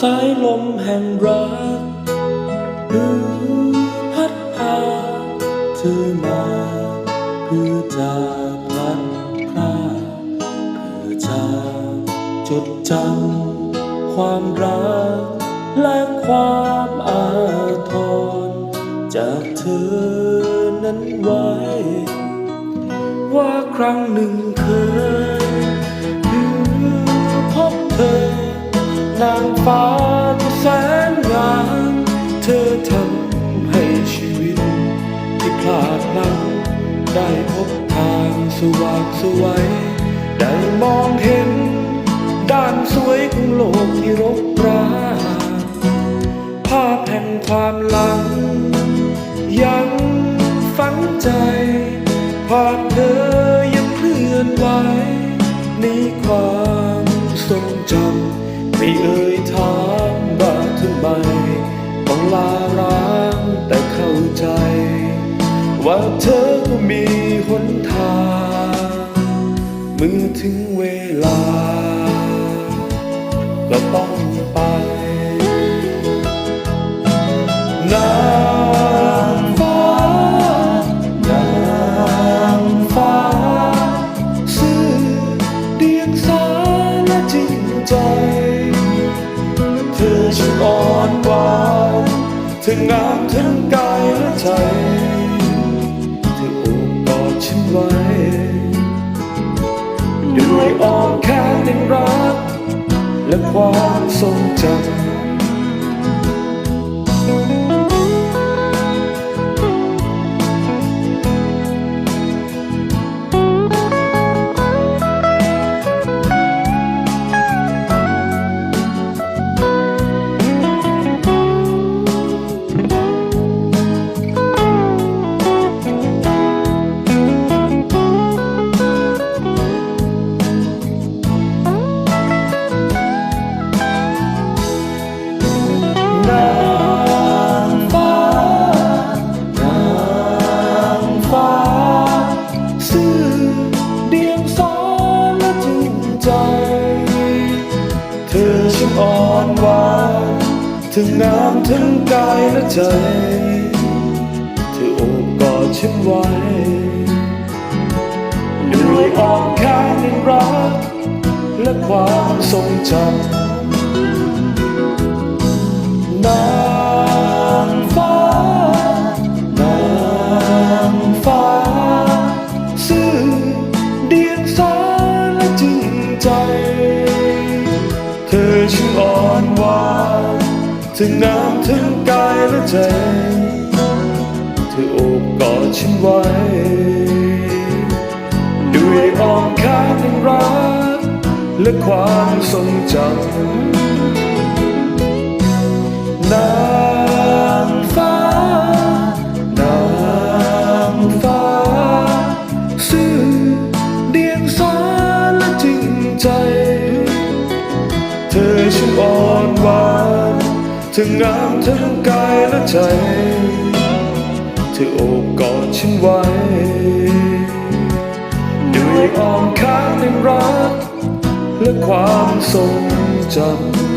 สายลมแห่งรักพัดพาเธอมาเพื่อจะพลัดพราเพื่อจะจดจำความรัก และความอาทรจากเธอนั้นไว้ ว่าครั้งหนึ่งเคยพบเธอ นางฟ้าที่แสนงามเธอทำให้ชีวิต ที่พลาดพลั้งได้พบทางสว่างสวัยได้มองเห็น ด้านสวยของโลกที่รกร้างภาพแห่งความหลัง ยังฝังใจภาพเธอยังเคลื่อนไหวในความทรงจำ ไม่เอ่ยถามว่าทำไมต้องลาร้างแต่เข้าใจ ว่าเธอก็มีหนทาง เมื่อถึงเวลา อ่อนหวานเธองามทั้งกายและใจ เธอโอบกอดฉันไว้ ด้วยอ้อมแขนแห่งรัก และความทรงจำ อ่อนหวานถึงน้ำทั้งกายและใจ เธอโอบกอดฉันไว้ด้วยอ้อมแขนในรัก และความทรงจำนา ช่างอ่อนหวานถึงน้ำถึงกายและใจ เธอโอบกอดฉันไว้ ด้วยอ้อมค้าแห่งรัก และความทรงจำ ทั้งงามทั้งกายและใจ เธอโอบกอดฉันไว้ ด้วยอ้อมแขนแห่งรัก และความทรงจำ